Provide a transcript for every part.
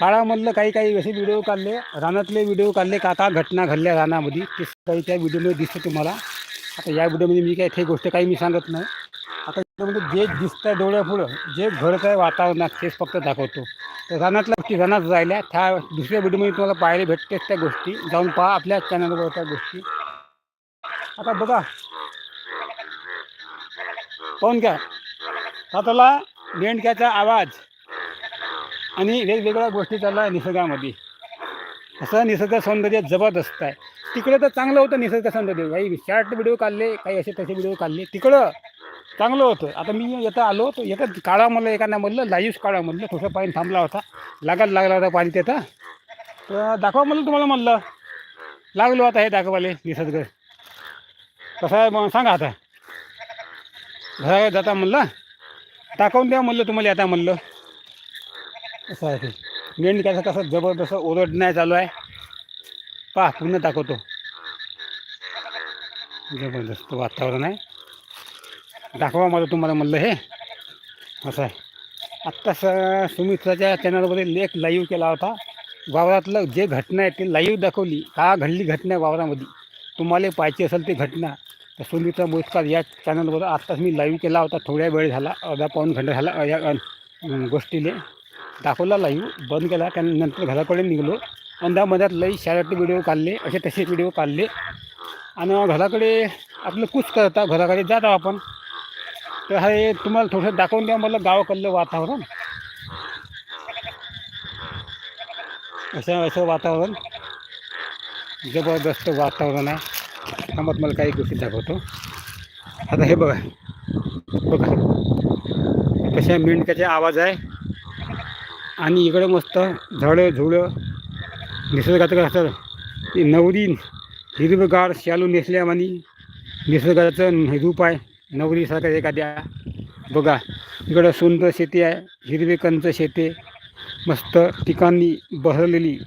काळामधलं काही काही असे व्हिडिओ काढले रानातले व्हिडिओ काढले का आता घटना घडल्या रानामध्ये ते काही त्या व्हिडिओमध्ये दिसतं तुम्हाला. आता या व्हिडिओमध्ये मी काय ते गोष्ट काही मी सांगत नाही. आता याच्यामध्ये जे दिसतं आहे डोळ्यापुढं जे घडत आहे वातावरणात तेच फक्त दाखवतो. तर रानातल्या गोष्टी रानात राहिल्या त्या दुसऱ्या व्हिडिओमध्ये तुम्हाला पाहायला भेटतेच त्या गोष्टी. जाऊन पहा आपल्या चॅनलवर त्या गोष्टी. आता बघा. पाहून काय? हाताला मेंढक्याचा आवाज. आणि वेगवेगळ्या गोष्टी चालू आहे निसर्गामध्ये. असं निसर्ग सौंदर्य जबरदस्त आहे. तिकडे तर चांगलं होतं निसर्ग सौंदर्य. काही शॉर्ट व्हिडिओ काढले काही असे तसे व्हिडिओ काढले. तिकडं चांगलं होतं. आता मी येतं आलो तर येतं काळा म्हणलं एखादा म्हणलं लाईव्ह काळा म्हणलं थोडंसं पाणी थांबला होता. लागायला लागला होता पाणी तिथं. तर दाखवा म्हणलं तुम्हाला म्हणलं. लागलो आता हे दाखवाले निसर्ग. कसं आहे मग सांगा आता. घरा जाता म्हणलं. दाखवून द्या म्हणलं तुम्हाला आता म्हणलं. असं आहे ते. मेंढक्याचं कसं जबरदस्त ओरडण्यात चालू आहे. पहा पुन्हा दाखवतो. जबरदस्त वातावरण आहे. दाखवा मला तुम्हाला म्हणलं हे. असं आहे. आत्ताच स सुमित्राच्या चॅनलमध्ये लेख लाईव्ह केला होता. वावरातलं जे घटना आहे ते लाईव्ह दाखवली. का घडली घटना आहे वावरामध्ये? तुम्हाला पाहिजे असेल ती घटना. तर सुमित्रा मोस्कार या चॅनलवर आत्ताच मी लाईव्ह केला होता. थोड्या वेळ झाला अर्धा पाऊन घंटा झाला या गोष्टीने गोष्टीले. दाखवला लाईव्ह बंद केला त्यानंतर घराकडे निघलो. अंधामध्यात लई शाळेतले व्हिडिओ काढले असे तसे व्हिडिओ काढले. आणि घराकडे आपलं कुच करता घराकडे जातो आपण. तर हे तुम्हाला थोडंसं दाखवून द्या मला गावाकडलं वातावरण. असं असं वातावरण. जबरदस्त वातावरण आहे. थांबत मला काही गोष्टी दाखवतो. आता हे बघा. बघा. कशा मेंढक्याचा आवाज आहे. आणि इकडं मस्त झाडं झुडं निसर्गाचं असतात ते नवरी हिरवगार शालू नेसल्यावानी निसर्गाचं हे रूप आहे. नवरीसारखं एखाद्या. बघा इकडं सुंदर शेती आहे हिरवे कंच शेती मस्त ठिकाणी बहरलेली.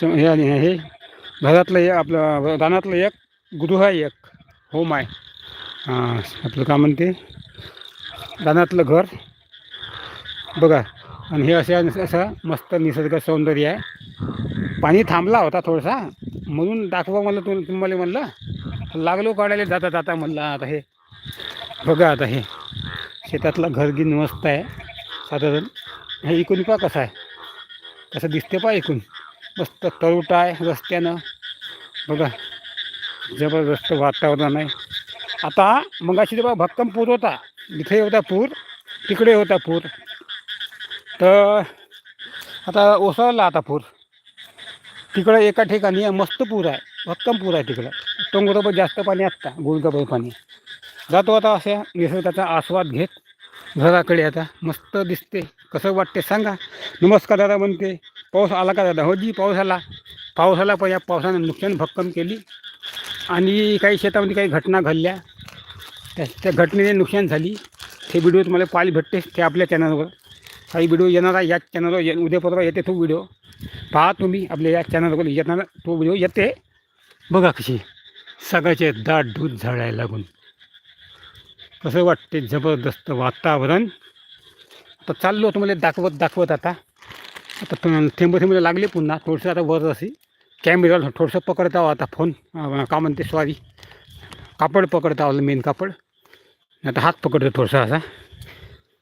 च- हे घरातलं एक आपलं रानातलं एक गृह आहे एक होम आहे. आपलं काय म्हणते? रानातलं घर. बघा आणि हे असे असं मस्त निसर्ग सौंदर्य आहे. पाणी थांबला होता थोडासा. म्हणून दाखवा मला तुम तुम्हाला म्हणलं. लागलो काढायला जाता जाता म्हणलं आता हे. बघा आता हे. शेतातला घरगिन मस्त आहे. साधारण. हे इकून पहा कसं आहे. कसं दिसते पहा इकून. मस्त तळुटा आहे रस्त्यानं. बघा. जबरदस्त वातावरण आहे. आता मगाशी तेव्हा भक्कम पूर होता. इथे होता पूर. तिकडे होता पूर. तर आता ओसरला आता पूर. तिकडं एका ठिकाणी मस्त पूर आहे. भक्कम पूर आहे तिकडं. टोंगरोबर जास्त पाणी आत्ता गुळगाबाई पाणी. जातो आता अशा निसर्गाचा आस्वाद घेत घराकडे आता. मस्त दिसते. कसं वाटते सांगा. नमस्कार दादा म्हणते. पाऊस आला का दादा? हो जी पाऊस आला. पाऊस आला पण या पावसानं नुकसान भक्कम केली. आणि काही शेतामध्ये काही घटना घडल्या. त्या त्या घटनेने नुकसान झाली. ते व्हिडिओ तुम्हाला पाहायला भेटते ते आपल्या चॅनलवर काही व्हिडिओ येणार आहे याच चॅनलवर ये उद्या परवा येते तो व्हिडिओ पहा तुम्ही आपल्या या चॅनलवर येताना तो व्हिडिओ येते. बघा कशी. सगळ्याचे दाट दूध झाडायला लागून. कसं वाटते जबरदस्त वातावरण. तर चाललो तुम्हाला दाखवत दाखवत आता. आता थेंब थेंब लागले पुन्हा. थोडंसं आता वर असे कॅमेरा थोडंसं पकडता आहो आता फोन का म्हणते सॉरी कापड पकडता आलं मेन कापड. आता हात पकडतो थोडंसं असा.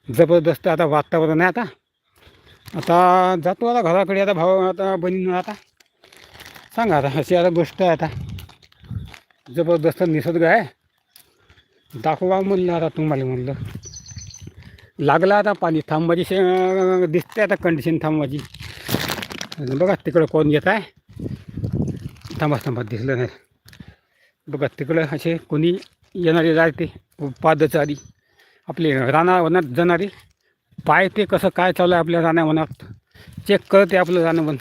जबरदस्त आता वातावरण आहे आता. आता जातो आता घराकडे आता भाऊ आता बहिणी आता. सांगा आता अशी आता गोष्ट आहे आता. जबरदस्त निसर्ग आहे. दाखवा म्हणलं आता तुम्हाला म्हणलं. लागला आता पाणी थांबाची शे दिसते आता कंडिशन थांबाची बघा तिकडं कोण येत आहे. थांबा थांबा दिसलं नाही. बघा तिकडं असे कोणी येणारे जाते पादचारी आपले राणा वनात जाणारे. पाहते कसं काय चालू आहे आपल्या राणा वनात चेक करते आपलं राणा वन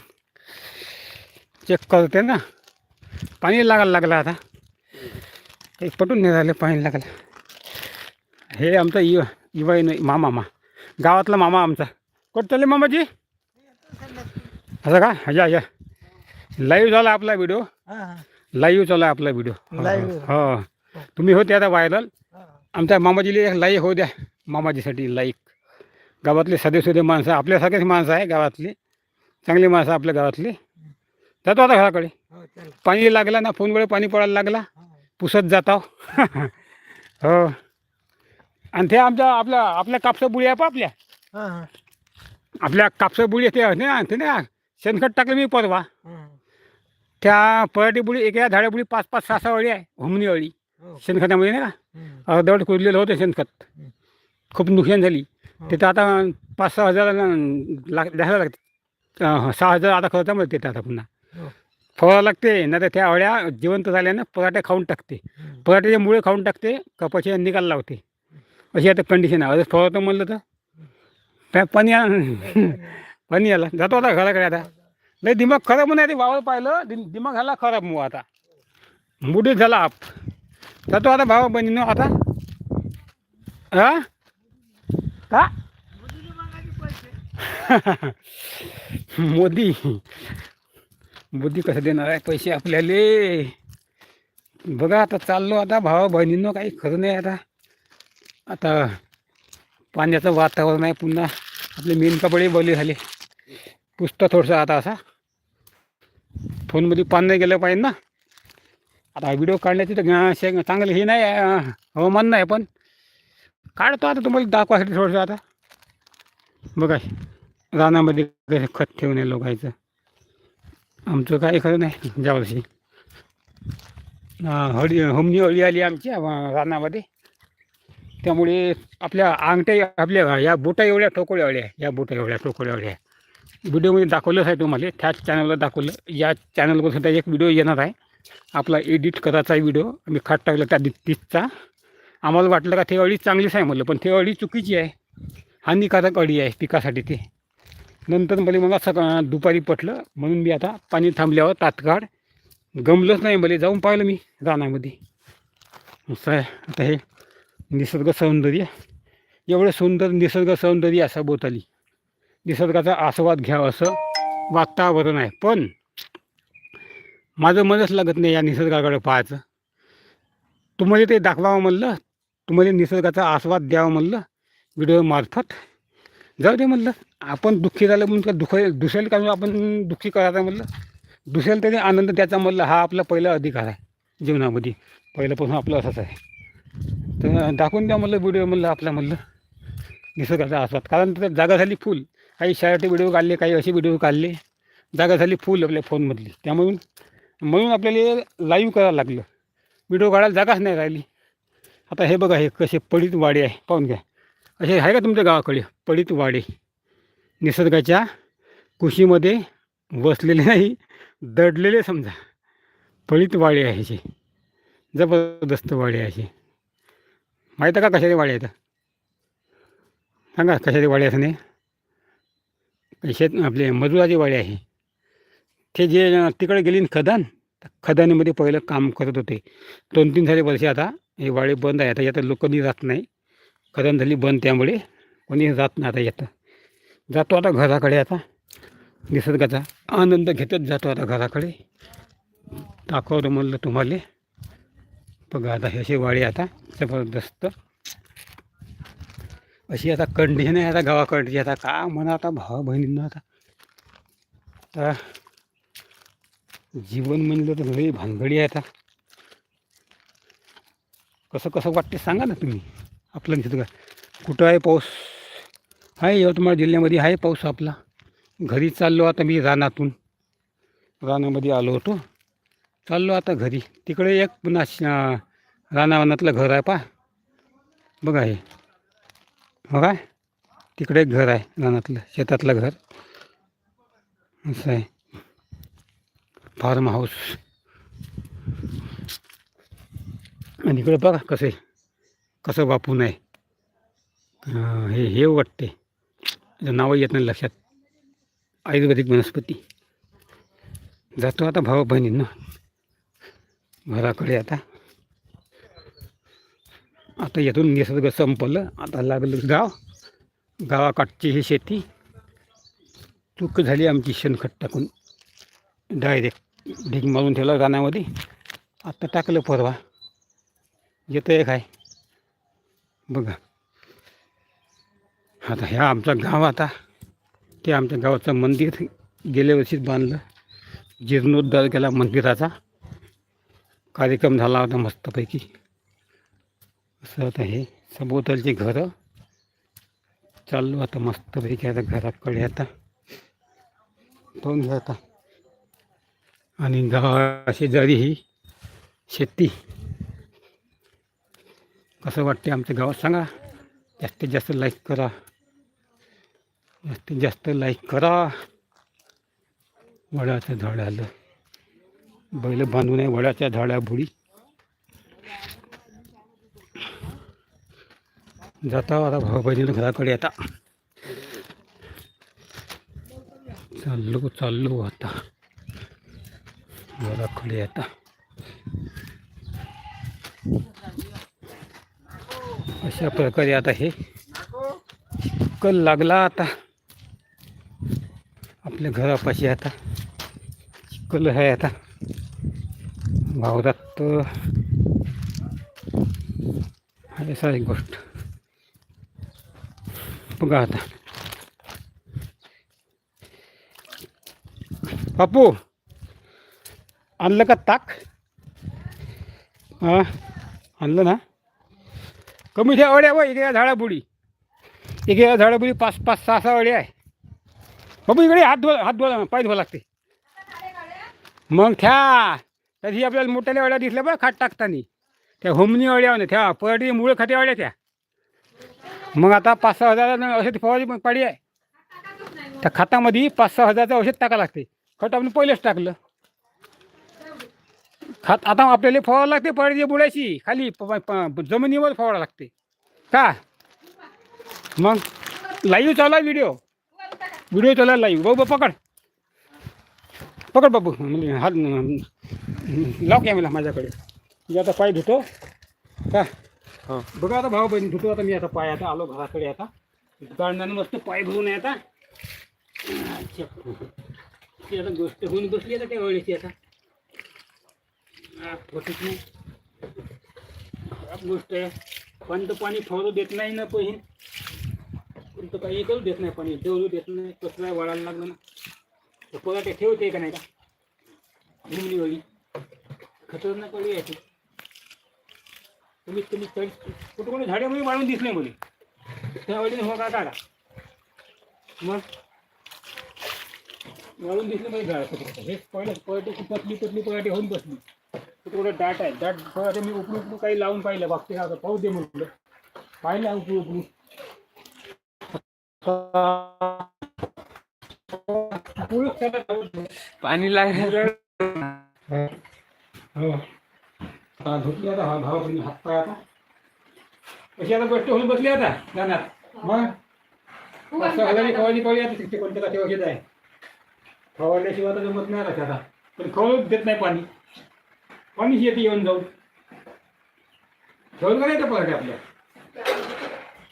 चेक करते ना. पाणी लागायला लागलं आता. काही पटून नाही राहिले पाणी लागलं. हे आमचा इव इवाई नाही मामा मा. गावातला मामा आमचा. कुठं चालले मामाजी? असं का? या या. लाईव्ह झाला आपला व्हिडिओ लाईव्ह चालू आहे आपला व्हिडिओ. हो. तुम्ही होते आता व्हायरल आमच्या मामाजीला एक लाईक होऊ द्या. मामाजीसाठी लाईक. गावातले सदे सुदे माणसं आपल्यासारखेच माणसं आहे गावातली. चांगली माणसं आपल्या गावातली. जातो आता घराकडे. हो पाणी लागला ना फोनमुळे पाणी पडायला लागला. हो. पुसत जाता हो. आणि ते आमच्या आपल्या आपल्या कापसा बुळी आहे पा आपल्या. आपल्या कापसा बुळी ते. ना ते ना शेणखत टाकलं मी परवा. त्या पराठी बुळी एका झाड्या बुळी पाच पाच सहा सहा अळी आहे. हुमणी अळी. शेणखतामध्ये नाही का. अर्धवट कुरलेलं होतं शेणखत. खूप नुकसान झाली. हो. तिथं आता पाच सहा हजार लाग द्यायला लागते. सहा हजार आता खर्च मिळते तिथं आता पुन्हा. हो. फवारा लागते नाही तर त्या अळ्या जिवंत झाल्यानं पराठे खाऊन टाकते. पराठ्याचे मुळे खाऊन टाकते कपाशी निकाल लावते. अशी आता कंडिशन आहे. अजून फवारतो म्हणलं तर. काय पाणी पाणी आलं. जातो आता घराकडे आता. लय दिमाग खराब नाही. ते वावर पाहिलं दिमाग झाला खराब मग आता. मुडीत झाला आप. जातो आता भावा बहिणीनं आता हा का मोदी मोदी कसं देणार आहे पैसे आपल्याले बघा आता चाललो आता भावा बहिणींनो काही खरं नाही आता आता पाण्याचं वातावरण आहे पुन्हा आपले मेन कपडे बले झाले पुसतं थोडंसं आता असा फोनमध्ये पान नाही गेलं पाहिजे ना आता व्हिडिओ काढण्याची तर अं, शे- चांगलं हे नाही हवामान नाही पण काढतो आता तुम्हाला दाखवासाठी थोडंसं आता. बघा रानामध्ये कसं खत ठेवून आहे लोकांचं. आमचं काही खरं नाही ज्यावर्षी. हळी होमनी हळी आली आमची रानामध्ये. त्यामुळे आपल्या अंगठ्या आपल्या या बोटा एवढ्या ठोकोळ्या एवढ्या या बोटा एवढ्या ठोकोळ्या एवढ्या व्हिडिओमध्ये दाखवलंच आहे तुम्हाला त्याच चॅनलला दाखवलं या चॅनलवर सुद्धा एक व्हिडिओ येणार आहे. आपला एडिट करायचा व्हिडिओ आम्ही खाट टाकला त्या तीसचा आम्हाला वाटलं का ते अळी चांगलीच आहे म्हटलं पण ते अळी चुकीची आहे. हानिकारक अळी आहे पिकासाठी ते. नंतर मला मला सकाळ दुपारी पटलं म्हणून मी आता पाणी थांबल्यावर तात्काळ गमलंच नाही मला जाऊन पाहिलं मी रानामध्ये. असं आहे. आता हे निसर्ग सौंदर्य. एवढं सुंदर निसर्ग सौंदर्य असं बोताली निसर्गाचा आस्वाद घ्यावा असं वातावरण आहे. पण माझं मनच लागत नाही या निसर्गाकडे पाहायचं. तुम्हाला ते दाखवावं म्हणलं तुम्हाला निसर्गाचा आस्वाद द्यावा म्हणलं व्हिडिओमार्फत जाऊ दे म्हणलं आपण दुःखी झालं म्हणून का दुख दुसऱ्याला का आपण दुःखी करायचं म्हणलं. दुसऱ्याला तरी आनंद त्याचा म्हणलं हा आपला पहिला अधिकार आहे जीवनामध्ये. पहिल्यापासून आपलं असंच आहे. तर दाखवून द्या म्हणलं व्हिडिओ म्हणलं आपला म्हणलं निसर्गाचा आस्वाद. कारण तर जागा झाली फुल काही शर्ट व्हिडिओ काढले काही असे व्हिडिओ काढले. जागा झाली फुल आपल्या फोनमधली त्यामुळे म्हणून आपल्याला लाईव्ह करायला लागलं. व्हिडिओ काढायला जागाच नाही राहिली. आता हे बघा हे कसे पडीत वाडे आहे. पाहून घ्या. असे आहे का तुमच्या गावाकडे? पडीत वाडे. निसर्गाच्या कुशीमध्ये बसलेले नाही दडलेले समजा. पडीत वाडे आहे असे. जबरदस्त वाडे आहे असे. माहीत आहे का कशाचे वाडे आहेत? सांगा कशाचे वाडे असं नाही शेत आपले मजुराचे वाडे आहे. ते जे तिकडे गेली खदान खदानीमध्ये पहिलं काम करत होते. दोन तीन झाले वर्षे आता हे वाळे बंद आहे. आता यात लोक कोणी जात नाही. खदान झाली बंद त्यामुळे कोणी जात नाही आता येतं जातो आता घराकडे आता निसर्गाचा आनंद घेतच जातो आता घराकडे. दाखवतो म्हणलं तुम्हाला. बघा आता हे असे वाळे आता जबरदस्त. अशी आता कंडिशन आहे आता गावाकडची. आता का म्हणा आता भावा बहिणींना आता. आता जीवन म्हणलं तर लय भानगडी आहे आता. कसं कसं वाटते सांगा ना तुम्ही. आपलं का कुठं आहे पाऊस? आहे यवतमाळ जिल्ह्यामध्ये आहे पाऊस आपला. घरी चाललो आता मी रानातून. रानामध्ये आलो होतो. चाललो आता घरी. तिकडे एक पुन्हा श- रानावनातलं घर आहे पा. बघा हे. बघा. तिकडे एक घर आहे रानातलं शेतातलं घर. असं आहे. फार्म हाऊस आणि इकडे बघा कसे कसं वापून आहे हे हे वाटते. नावं येत नाही लक्षात. आयुर्वेदिक वनस्पती. जातो आता भाऊ बहिणींना. घराकडे आता. आता यातून निसर्ग संपलं. आता लागलं गाव. गावाकाठची ही शेती. चूक झाली आमची शेणखत टाकून. डायरेक्ट ढीग मारून ठेवलं रानामध्ये आत्ता टाकलं परवा. येतं आहे काय? बघा. आता ह्या आमचा गाव आता. ते आमच्या गावाचं मंदिर गेल्या वर्षीच बांधलं. जीर्णोद्धार केला मंदिराचा कार्यक्रम झाला होता मस्तपैकी. असं आता हे सभोवतालची घरं चाललो आता मस्तपैकी आता घराकडे आता. पाहून घ्या आता. आणि गावा शेजारी ही शेती कसं वाटते आमच्या गावात सांगा. जास्तीत जास्त लाईक करा. जास्तीत जास्त लाईक करा. वडाचं झाड आलं बैल बांधून आहे वडाच्या झाडाभुडी जाता आता भाऊ बहिणीला घराकडे आता. चाललो चाललो आता. घराकडे आता अशा प्रकारे आता हे कल लागला आता आपल्या घरापाशी आता कल आहे आता वावरात असा एक गोष्ट बघा आता बापू आणलं का ताक? हां आणलं ना? कमी ठेवा अड्या व इकडे झाडाबुडी इकडे झाडाबुडी पाच पाच सहा सहा अडी आहे. बाबू इकडे हात धुवा हात धुवा पाय धुवा लागते. मग ठ्या. तरी आपल्याला मोठ्याल्या अड्या दिसल्या बघ खाट टाकताना. त्या होमनी अड्या ना त्या पराठी मुळे खाते अड्या त्या. मग आता पाच सहा हजार औषध फवारी पाडी आहे. त्या खतामध्ये पाच सहा हजारचं औषध टाका लागते. खत आपण पहिलेच टाकलं. खत आता आपल्याला फवारा लागते पडली बुडायची खाली प- प- जमिनीवर फवारा लागते. का? मग लाईव्ह चालू व्हिडिओ व्हिडिओ चालू लाईव्ह बाबू पकड. पकड बाबू. म्हणजे हात लाव कॅमेरा माझ्याकडे. मी आता पाय धुतो. का? हो. बघा आता भाऊ बहिणी धुतो आता मी आता पाय. आता आलो घराकडे आता. गाडण्यानं मस्त पाय धुवून आहे आता. अच्छा. ती आता गोष्ट होऊन बसली आता त्या वेळेची आता. होतच नाही खराब गोष्ट आहे पण तर पाणी फवारू देत नाही ना पहिन पण तर काही करू देत नाही पाणी ठेवू देत नाही कचरा वाढायला लागलं ना. तर ते ठेवते का नाही का? घुमली वळी खतरनाक वळी आहे ती. कमीत कमी चाळीस कुठं कोणी झाडामध्ये वाळून दिसले मुली त्या वळीने हो का काढा? मग? वाळून दिसले म्हणजे झाड कुठं हे पहिलं पळटे पतली पतली पळटे होऊन बसली. थोडं दाट आहे. दाट पळटे मी उपरू उपरू काही लावून पाहिलं. बागते का पाहू दे म्हटलं पाहिलं जाऊ दे. पाणी लागलं हो. हा धुतली आता. हा भाव बहिणी हात पाय आता. कशी आता गोष्ट होऊन बसली आता? जाणार. मग? असं हजारी खवायची कळली आता तिथे कोणत्या का घेत आहे? फवारल्याशिवाय आता जमत नाही आता आता. पण खवळूच देत नाही पाणी. पाणीच येते येऊन जाऊन. ठेवून का नाही त्या आपल्या?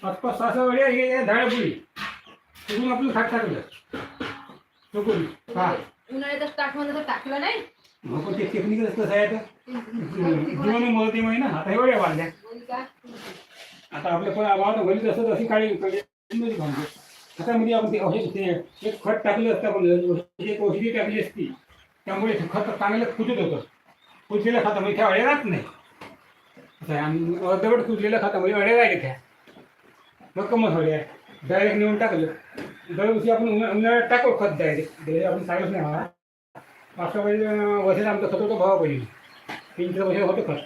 पाच पाच सहा सहा वेळा हे झाडापुरी तिथून आपलं खाट टाकलं चुकून हा. तर टाकलं नाही? मग पण ते टेक्निकल कसं आहे आता जीवन मोहती माहिती ना. आता एवढ्या बांधल्या? आता आपल्या पण आवाज घरी असत अशी काळी बांधतो खतामध्ये आपण ते औषध ते एक खत टाकलं असतं आपण एक औषधी टाकली असती. त्यामुळे खत चांगलं कुजत होतं. कुजलेल्या खतामध्ये म्हणजे त्या अळ्या राहत नाही. असं कुजलेलं आणि अर्धवट कुजलेल्या खतामध्ये अळ्या राहिले त्या. मग कमत अळ्या डायरेक्ट नेऊन टाकलं. दरवर्षी आपण उन्हाळ्यात टाकू खत डायरेक्ट आपण सांगत नाही मला मागच्या वेळी वर्षाला आमचं खत होतं भावा पहिली तीन चार वर्ष होतं खत.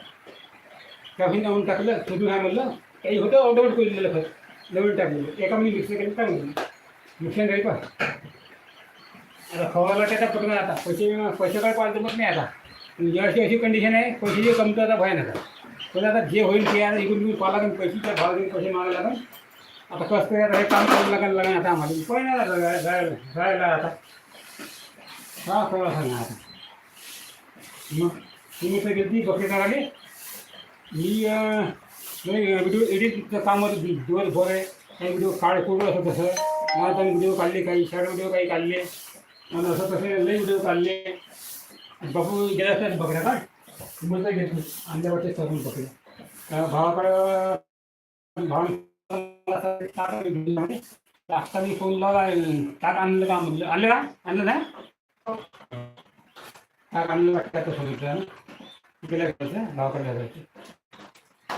त्यापासून नेऊन टाकलं सुधून आहे म्हणलं काही होतं अर्धवट कुजलेलं खत. नवीन टाकलेलं एका म्हणजे मिक्सर केलं टाकलं मिक्सर राहील पण. आता खवायला त्याचा पटकन आता. पैसे पैसे काय पाहिजे मग नाही आता. जशी अशी कंडिशन आहे पैशाची कमतरता भयानक आहे. पण आता जे होईल ते आता इकडून तुम्ही पाहा लागेल पैशाच्या भाव देऊन पैसे मागायला लागेल. आता कसं काय हे काम करायला लागेल लागेल आता आम्हाला. उपाय नाही जायला जायला आता. हा कोणाला सांगा आता. मग तुम्ही तर गेली बकरी करायला मी नाही व्हिडिओ एडिटचं काम होतं दिवसभर आहे. काही व्हिडिओ काळ पूर्ण असं तसं. मला त्यांनी व्हिडिओ काढले काही शॉर्ट व्हिडिओ काही काढले. मला असं तसे लई व्हिडिओ काढले. बापू गेला असतात बघण्या का? मुलं घेतली? वाटते सरून बकऱ्या. त्या भावाकडं भाव आता मी फोन लावला ताक आणलं का म्हणलं? आलं का? आणलं ना ताक आणलं वाटतं आता सोडून गेल्या भावाकडे जायचं.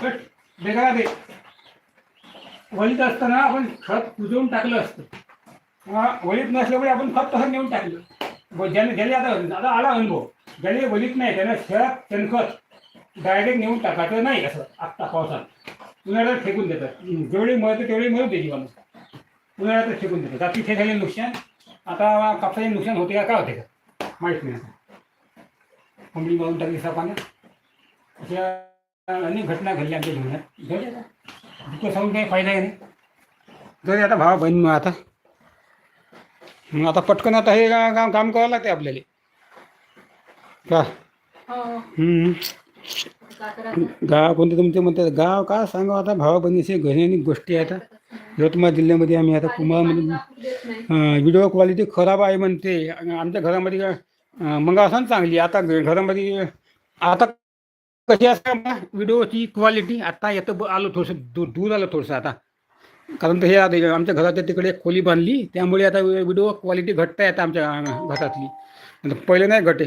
बट बेगा दे. वलीत असताना आपण खत कुजवून टाकलं असतं. किंवा वलीत नसल्यामुळे आपण खत तसं नेऊन टाकलं. ज्याने ज्याने आता आता आला अनुभव. ज्याने वलीत नाही त्यानं शेत शेणखत डायरेक्ट नेऊन टाकायचं नाही असं आत्ता पावसात. उन्हाळ्यात फेकून देतात. जेवढी मळतं तेवढी मिळून द्यायची माणूस. उन्हाळ्यातच फेकून देतात. आता तिथे झाले नुकसान. आता कापसाचे नुकसान होते का? काय होते का? माहीत नाही. आता कोंबडी मारून टाकली सापाने. अशा अनेक घटना घडल्या आमच्या जीवनात. जाऊ दे आता. दुःख सांगून काही फायदा आहे नाही. जाऊ दे आता भावा बहीण मग आता. मग आता पटकन आता हे काम काम करावं लागते आपल्याला. का? हो. हम्म. करायचं गाव कोणते तुमचे म्हणतात गाव का सांगा आता? भावा बहिणीचे घरी गोष्टी आहेत. यवतमाळ जिल्ह्यामध्ये आम्ही आता देत नाही? व्हिडिओ क्वालिटी खराब आहे म्हणते. आमच्या घरामध्ये अं, मग असं चांगली. आता घ- घरामध्ये आता कशी असते व्हिडिओची क्वालिटी आता येतं ब- आलो थोडंसं दूर दूर आलं थोडंसं आता. कारण तर हे आता आमच्या घराच्या तिकडे खोली बांधली त्यामुळे आता व्हिडिओ क्वालिटी घट्ट आहे आता आमच्या घरातली. पहिले नाही घटे.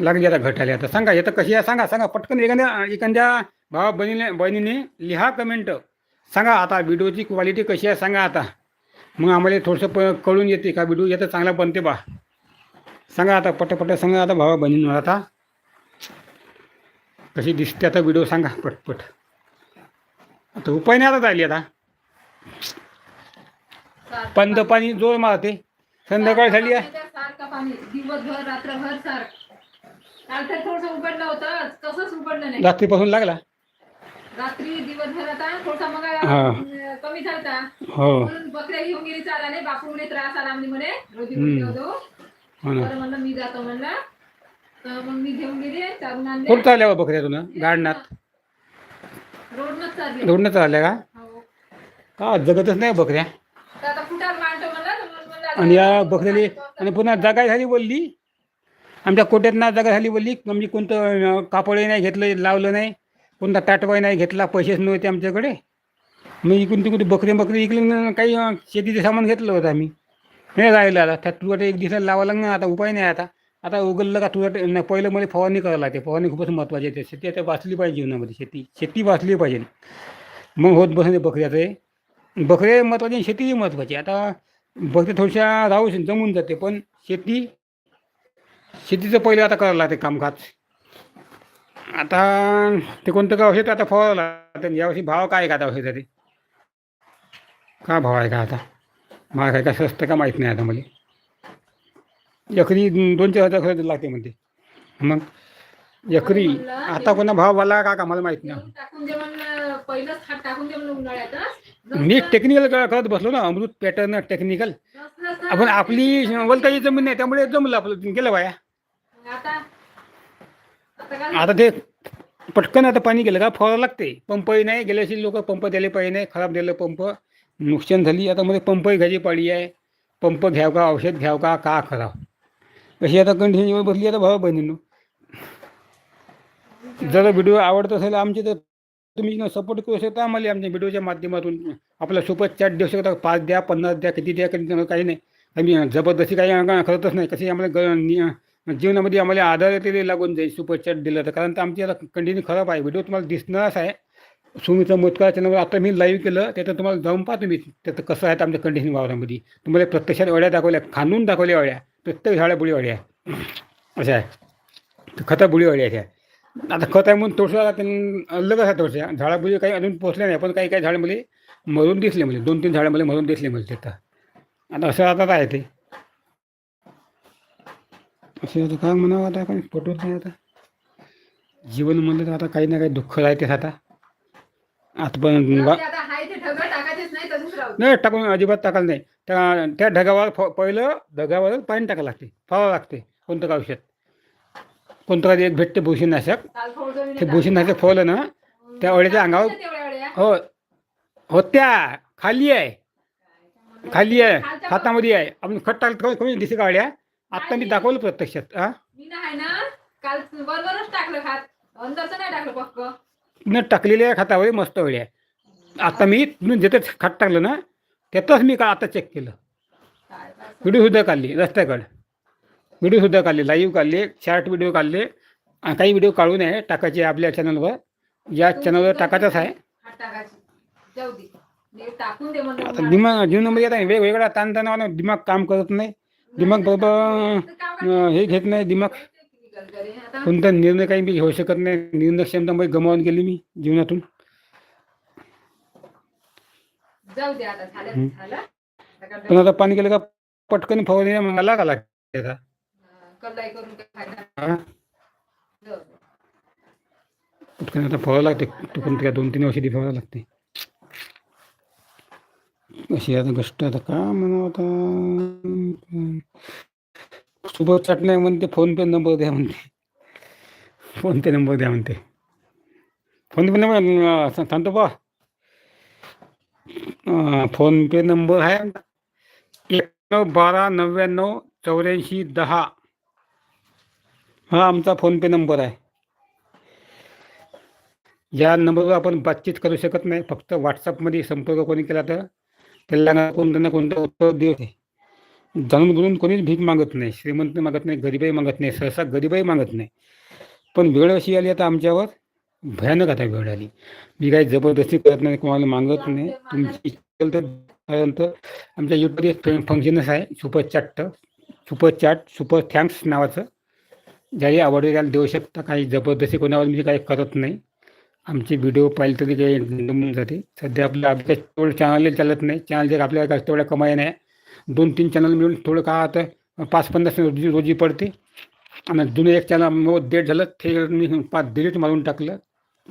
लागली आता घटायला. आता सांगा येतं कशी आहे? सांगा सांगा पटकन एखाद्या एखाद्या भावा बहिणीने बहिणीने लिहा कमेंट सांगा आता व्हिडिओची क्वालिटी कशी आहे सांगा आता. मग आम्हाला थोडंसं प कळून येते का व्हिडिओ येतं चांगला बनते बा. सांगा आता पटपट सांगा आता भावा बहिणींवर आता. कशी दिसते आता व्हिडिओ सांगा पटपट. आता उपाय नाही आता झाली आता. पंत पाणी जोर मारते. संध्याकाळ झाली आहे. सारखं सारखं पाणी. दिवसभर रात्रभर सार काल तर थोडस उघडलं होतं तसंच उघडलं नाही. रात्रीपासून लागला? रात्री दिवसभर आता थोडसा मग हा. कमी झालता. हो. म्हणून बकऱ्या घेऊन गेली बापू म्हणे त्रास आला म्हणे म्हणे. रोजी हम्म. हो ना. म्हणलं मी जातो म्हणलं. तर मग मी घेऊन गेले चालून आणले. कुठं चालल्या बा बकऱ्या तुला? गाडनात रोडनच चालले. चालल्या का? हो. का जगतच नाही बकऱ्या? तर आता कुठार मांडतो म्हणलं तर मग म्हणलं आणि या बकऱ्याली आणि पुन्हा जागा झाली बोलली. आमच्या कोट्यात ना जागा झाली बोलली. म्हणजे कोणतं अं, कापडही नाही घेतलं लावलं नाही. कोणता ताटवाई नाही घेतला पैसेच नव्हते आमच्याकडे. मग इकडून तिकडे बकरी बकरी इकडून काही अं, शेतीचे सामान घेतलं होतं आम्ही. हे राहिलं आता. त्यात तुला एक दिवसाला लावावं लागणार आता उपाय नाही आता. आता उगललं का तुला नाही पहिलं मला फवारणी करायला लागते. फवारणी खूपच महत्त्वाची आहे. शेती आता वाचली पाहिजे जीवनामध्ये. शेती शेती वाचली पाहिजे. मग होत बसते बकऱ्याचं बकरे महत्त्वाचे आणि शेतीही महत्त्वाची आता बकरी थोडशा राहू जमून जाते. पण शेती शेतीचं पहिलं आता करायला लागते कामकाज. आता ते कोणतं गाव औषध आता फवारावं लागतं. यावर्षी भाव काय आहे का आता औषधाचे ते का भाव आहे का आता? महाग आहे का स्वस्त का माहीत नाही आता मला. एकरी दोन चार हजार खर्च लागते म्हणते. मग एकरी आता कोणा भाव वाला का का मला माहीत नाही. मी टेक्निकल करत बसलो ना अमृत पॅटर्न टेक्निकल आपण आपली वलताची जमीन नाही त्यामुळे जमलं आपलं गेलं बाया. आता ते पटकन आता पाणी गेलं का फवारा लागते. पंपही नाही गेल्याशी लोक पंप द्यायला पाहिजे नाही खराब दिलं पंप. नुकसान झाली आता मध्ये पंपही घ्यायची पाळी आहे. पंप घ्याव का औषध घ्याव का का करावं कशी आता कंटिन्यू बसली आता भाऊ बहिणीनं. जर व्हिडिओ आवडत असेल आमचे तर तुम्ही सपोर्ट करू शकता. आम्हाला आमच्या व्हिडिओच्या माध्यमातून आपला सुपर चॅट देऊ शकता. पाच द्या पन्नास द्या किती द्या कधी काही नाही. आम्ही जबरदस्ती काही करतच नाही. कशी आम्हाला ग जीवनामध्ये आम्हाला आधार ते लागून जाईल सुपर चॅट दिलं तर. कारण तर आमची आता कंटिन्यू खराब आहे. व्हिडिओ तुम्हाला दिसणारच आहे. सुमित्र मोतकर चॅनलवर आता मी लाईव्ह केलं. त्याचं तुम्हाला जाऊन पाहा तुम्ही. त्याचं कसं आहे आमच्या कंडिशन वावरामध्ये. तुम्हाला प्रत्यक्षात अळ्या दाखवल्या. खानून दाखवल्या अळ्या प्रत्येक झाडा बुडी अळ्या अशा आहे. तर खता बुडी अळ्या ह्या आता खत आहे म्हणून त्यांनी अलगच आहे थोडंसं झाडाबुडी काही अजून पोचले नाही पण काही काही झाडं मला मरून दिसले म्हणजे दोन तीन झाडं मला मरून दिसले म्हणजे तिथं. आता असं आता आहे ते? असं आता काय म्हणावं आता काही पटवत नाही आता. जीवन म्हणलं तर आता काही ना काही दुःख राहतेच आता. आता पण बा- ते आता हाय ते ढगं टाकायचेच नाही टाकून अजिबात टाकायला नाही. त्या त्या ढगावर पहिलं ढगावर पाणी टाकायला लागते फवावं लागते कोणतं का औषध. कोणतं काही एक भेटते मी ते बुरशीनाशक फवलं ना त्या अळ्याच्या अंगावर अळ्या. हो होत्या खाली आहे. खाली आहे हातामध्ये आहे. आपण खत टाकलं कमी दिसे काढल्या आत्ता मी दाखवलं प्रत्यक्षात हा. काल टाकलं खात. अंदरचं नाही टाकलं पक्क. न टाकलेल्या खतावर मस्त आता मी तुम्ही जिथे खत टाकलं ना त्यातच मी का आता चेक केलं. व्हिडिओसुद्धा काढली रस्त्याकडे. व्हिडिओसुद्धा काढले लाईव्ह काढले शॉर्ट व्हिडिओ काढले. काही व्हिडिओ काढू नये टाकायचे आपल्या चॅनलवर या चॅनलवर टाकायचंच आहे. आता. दिमाग जीवनामध्ये आता वेगवेगळा ताणतणावानं दिमाग काम करत नाही. दिमाग बरोबर हे घेत नाही दिमाग. कोणता निर्णय काही मी घेऊ शकत नाही. निर्णय क्षमता गमावून गेली मी जीवनातून. जाऊ दे आता झालं झालं. पण आता पाणी गेलं का पटकन फवारणी मला का लागते आता. अं, कल्लाई करून काय फायदा? जाऊ दे. पटकन आता फवारं लागते. टुकून त्या दोन तीन औषधी फवारं लागते. अशी आता गोष्ट आता का म्हणावं आता? सोबत चट नाही म्हणते फोन पे नंबर द्या म्हणते. फोन पे नंबर द्या म्हणते. फोन पे नंबर सांगतो बा फोन पे नंबर आहे एक्याण्णव बारा नव्याण्णव चौऱ्याऐंशी दहा। हा आमचा फोन पे नंबर आहे या नंबरवर आपण बातचीत करू शकत नाही फक्त व्हॉट्सअपमध्ये संपर्क कोणी केला तर त्याला कोणतं ना कोणतं उत्तर देऊ जाणून बुजून कोणीच भीक मागत नाही श्रीमंत मागत नाही गरीबही मागत नाही सहसा गरीबही मागत नाही. पण वेळ अशी आली आता आमच्यावर भयानक आता वेळ आली. मी काही जबरदस्ती करत नाही कोणाला मागत नाही. तुमची तर आमच्या युट्यूबवर फंक्शनच आहे super chat super chat super thanks नावाचं. ज्याही आवडेल त्याला देऊ शकता. काही जबरदस्ती कोणावर मी काही करत नाही. आमचे व्हिडिओ पाहिले तरी काही जमून जाते. सध्या आपलं आमच्या तेवढं चॅनल चालत नाही. चॅनल जर आपल्याला काय तेवढ्या कमाई नाही. दोन तीन चॅनल मिळून थोडं का आता पाच पन्नास रोजी रोजी पडते. आणि जुनं एक चॅनल मग डेट झालं ते मी पाच डिलीट मारून टाकलं.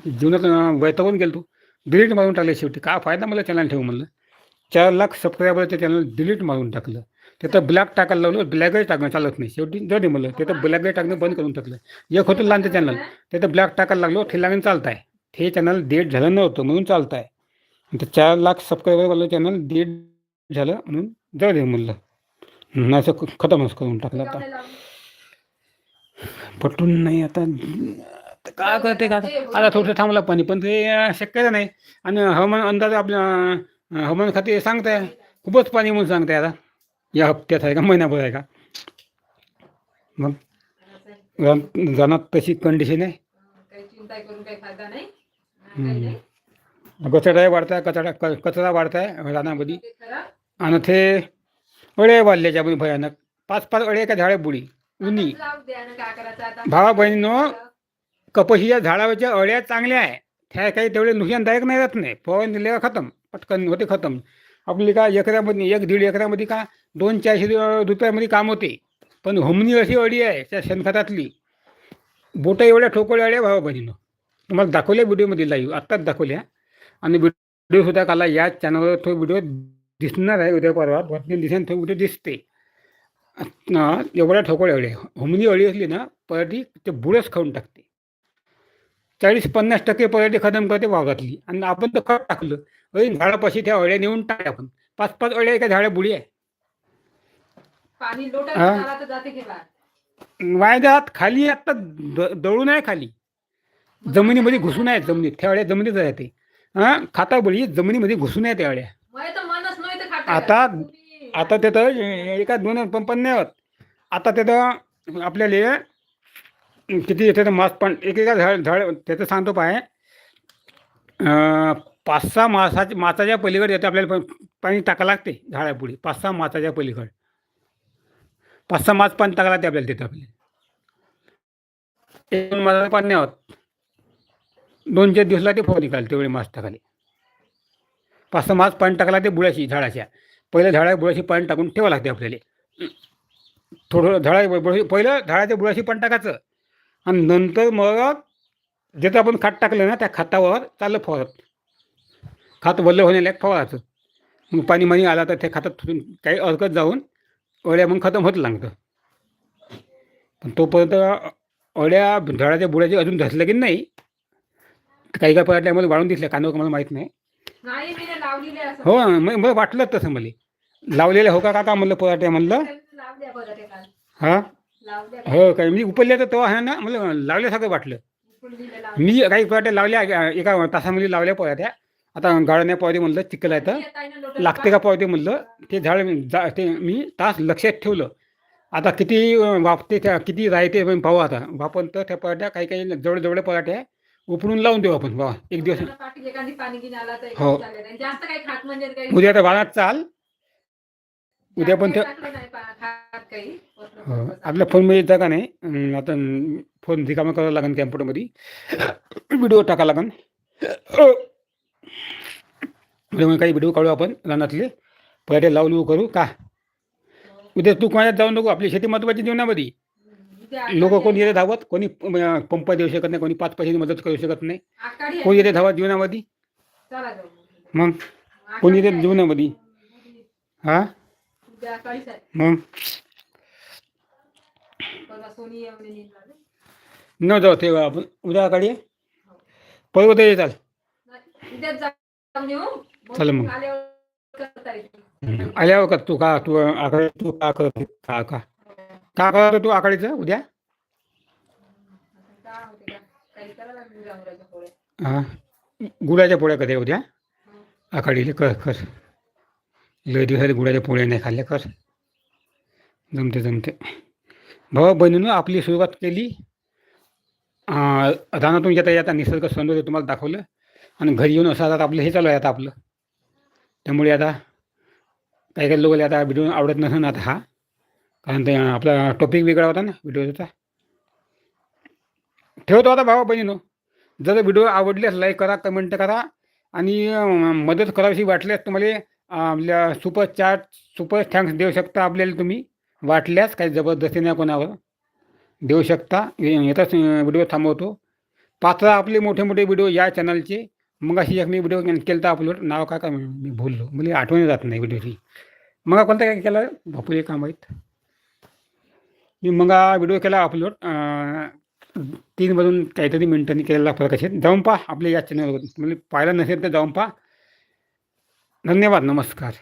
जीवनात वैतागून गेलो तू. डिलीट मारून टाकलं शेवटी. काय फायदा मला चॅनल ठेवू म्हणलं? चार लाख सबस्क्रायबरचं चॅनल डिलीट मारून टाकलं. ते तर ब्लॅक टाकायला लावलं ब्लॅकही टाकणं चालत नाही. शेवटी जाऊ दे मला ते तर ब्लॅकही टाकणं बंद करून टाकलं. एक होतं लहानचं चॅनल ते तर ब्लॅक टाकायला लागलो ते लागून चालत आहे ते चॅनल डेट झालं नव्हतं म्हणून चालत आहे ते चार लाख सबस्क्रायबरवालं चॅनल डेट झालं म्हणून जाऊ दे म्हणलं. नाही असं खतमच करून टाकलं आता. पटून नाही आता. काय करते का? आता थोडंसं थांबलं पाणी पण ते शक्यच नाही. आणि हवामान अंदाज आपल्या हवामान खाते सांगत आहे खूपच पाणी म्हणून सांगत आहे आता. या हप्त्यात आहे का महिनाभर आहे का? मग जाणार तशी कंडिशन आहे. हा, कचरा वाढताय कचरा क- कचरा वाढताय रानामध्ये. आणि ते अळे वाढले त्याच्यामध्ये भयानक. पाच पाच अळे एका झाडे बुडी. उन्ही. भावा बहिणीनो कपशीच्या झाडावरच्या अळ्या चांगल्या आहे. त्या काही तेवढे नुकसानदायक नाही राहत नाही. फवारणी दिले का खतम पटकन होते खतम. आपली का एकरामध्ये एक दीड एकरामध्ये का दोन चारशे रुपयामध्ये काम होते. पण होमनी अशी अळी आहे त्या शेणखतातली. बोटं एवढ्या ठोकळ्या अळ्या भावा बहिणीनं. तुम्हाला दाखवल्या व्हिडिओमध्ये लाईव्ह आत्ताच दाखवल्या. आणि व्हिडिओसुद्धा काला या चॅनलवर तो व्हिडिओ दिसणार आहे. उद्या परवा दोन तीन दिवसांनी तो व्हिडिओ दिसते. एवढ्या ठोकळ्या अळ्या. होमनी अळी असली ना पराठी ते बुडच खाऊन टाकते. चाळीस पन्नास टक्के पराठी खतम करते वाघातली आणि आपण तर खत टाकलं. अरे झाडापाशी त्या अळ्या नेऊन टाक आपण. पाच पाच अळ्या एका झाडा बुडी आहे. तर जाते खाली आता दळून आहे खाली. जमिनीमध्ये घुसून आहेत जमिनीत. त्या अळ्या जमिनीत राहते. हां? खाता बळी जमिनीमध्ये घुसून आहे त्या अळ्या. आता आता तिथं एका दोन पण पण नाही होत आता तिथं आपल्याला किती येते तर मास पण एक एका झाड झाड त्याचं सांगतो पाय. पाच सहा मासाच्या मासाच्या पलीकडे येते आपल्याला पाणी टाका लागते झाडापुढे. पाच सहा मासाच्या पलीकडे. पाच सहा मास पाणी टाका लागते आपल्याला तिथं आपल्याला एक दोन मासाचं पाणी आहोत. दोन चार दिवसाला ते फवारणी निघाल तेवढे मास टाकाले पाच सहा मास पाणी टाकला लागते बुळाशी झाडाच्या. पहिल्या झाडा बुळाशी पाणी टाकून ठेवावं लागते आपल्याला. थोडं झाडा बुळाशी पहिलं झाडाच्या बुळाशी पाणी टाकायचं. आणि नंतर मग जिथं आपण खत टाकलं ना त्या खतावर चाललं फवारत. खत वल्ल होण्याला फवारायचं. मग पाणी मणी आला तर त्या खतात काही अडकत जाऊन अळ्या मग खतम होत लागतं. पण तोपर्यंत अळ्या झाडाच्या बुडाचे अजून धसलं की नाही काही काही पदार्थ मला वाढून दिसल्या कांदो मला माहीत नाही. हो म- मला वाटलं तसं मला. लावलेलं हो का काका म्हणलं पराठ्या म्हणलं? हां? हो काय मी उपरल्या तर तेव्हा आहे ना मला लावल्यासारखं वाटलं. मी काही पराठ्या लावल्या एका तासामध्ये लावल्या पराठ्या आता गाड्या पावते म्हणलं चिखल आहे तर. लागते का पावते म्हणलं ते झाड ते मी तास लक्षात ठेवलं. आता किती वापते त्या किती राहते पण पाहू आता. वापन तर त्या पराठ्या काही काही जवळ जवळ पराठ्या उपडून लावून देऊ आपण. बाबा एक दिवस. हो. म्हणजे उद्या तर बाळात चाल. उद्या पण ते- टाकलं नाही पा- खात काही वस्त्र हो. वस्त्र आपल्या फोनमध्ये येतं का नाही आता फोन रिकामा करावं लागेल कॅम्प्युटरमध्ये व्हिडिओ टाका लागेल त्यामुळे काही व्हिडिओ काढू आपण रानातले पराठे लावू करू का उद्या तू कोणात जाऊ नको आपली शेती महत्वाची जीवनामध्ये लोक कोणी. येते धावत कोणी पंप देऊ शकत नाही कोणी पाच पैशाची मदत करू शकत नाही. कोणी येते धावत जीवनामध्ये. मग कोणी येते. जीवनामध्ये हा. मग. न. जाऊ ते आपण. उद्या काढी परवा ते चाल. चला मग. आल्यावर करता येते. आल्यावर का तू का तू आकडे तू का करत का का? का करत तू आकडीचं उद्या. हा. गुळाच्या पोळ्या कधी उद्या? आखाडीले कर कर. लय दिवसात गुळाच्या पोळ्या नाही खाल्ल्या कर जमते जमते. भाऊ बहिणीनं आपली सुरुवात केली. अं, रानातून येता येता निसर्ग सौंदर्य तुम्हाला दाखवलं. आणि घरी येऊन असं आता आपलं हे चालू आहे आता आपलं. त्यामुळे आता काही काही लोकांना आता व्हिडिओ आवडत नसेल आता हा. कारण ते आपला टॉपिक वेगळा होता ना व्हिडिओचा ठेवतो आता भावा बहिणीनो. जर व्हिडिओ आवडल्यास लाईक करा कमेंट करा. आणि मदत करावीशी वाटल्यास तुम्हाला आपल्या सुपर चॅट सुपर थँक्स देऊ शकता आपल्याला तुम्ही. वाटल्यास काही जबरदस्ती नाही कोणावर. देऊ शकता. येताच व्हिडिओ थांबवतो. पात्र आपले मोठे मोठे व्हिडिओ या चॅनलचे मग अशी एक मी व्हिडिओ केला तर अपलोड नाव काय काय मी भूललो. म्हणजे आठवण जात नाही व्हिडिओची मग कोणता काय केला? बापूले काम आहेत. मी मग व्हिडिओ केला अपलोड तीन वाजून काहीतरी मिनटांनी केलेला फरक असेल. जाऊन पहा आपल्या या चॅनलवर म्हणजे पाहिलं नसेल तर जाऊन पहा. धन्यवाद नमस्कार.